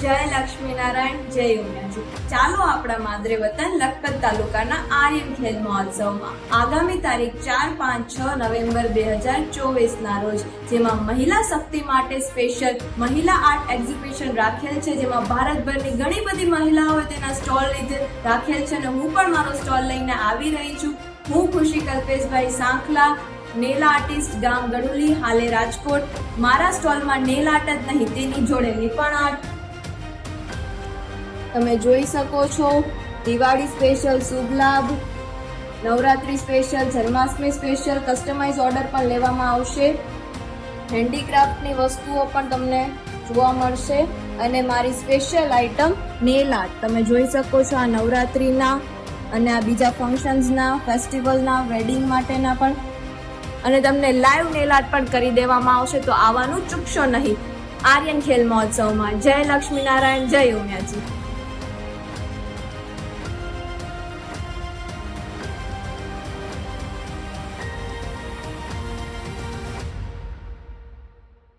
જય લક્ષ્મીનારાયણ, જય ઉમિયાજી. ચાલો આપણા માદરે વતન લખપત તાલુકાના આર્યન ખેલ મહોત્સવમાં. આગામી તારીખ ચાર, પાંચ, છ નવેમ્બર બે હજાર ચોવીસના રોજ, જેમાં મહિલા શક્તિ માટે સ્પેશિયલ મહિલા આર્ટ એક્ઝિબિશન રાખેલ છે, જેમાં ભારતભરની ઘણી બધી મહિલાઓએ તેના સ્ટોલ લીધે રાખેલ છે અને હું પણ મારો સ્ટોલ લઈને આવી રહી છું. હું ખુશી કલ્પેશભાઈ સાંખલા નેલ આર્ટિસ્ટ ગામ ગડુલી હાલે રાજકોટ. મારા સ્ટોલમાં નેલ આર્ટ જ નહીં, તેની જોડે લીપણ આર્ટ તમે જોઈ શકો છો. દિવાળી સ્પેશિયલ શુભ લાભ. Navratri special Janmashtami special customise order પણ લેવામાં આવશે. હેન્ડીક્રાફ્ટની વસ્તુઓ પણ તમને જોવા મળશે. અને મારી સ્પેશિયલ આઇટમ નેલ આર્ટ તમે જોઈ શકો છો આ નવરાત્રિના અને આ બીજા ફંક્શન્સના ફેસ્ટિવલના વેડિંગ માટેના પણ. અને તમને લાઈવ નેલ આર્ટ પણ કરી દેવામાં આવશે. તો આવવાનું ચૂકશો નહીં. આર્યન ખેલ મહોત્સવમાં. જય લક્ષ્મીનારાયણ, જય ઉમિયાજી.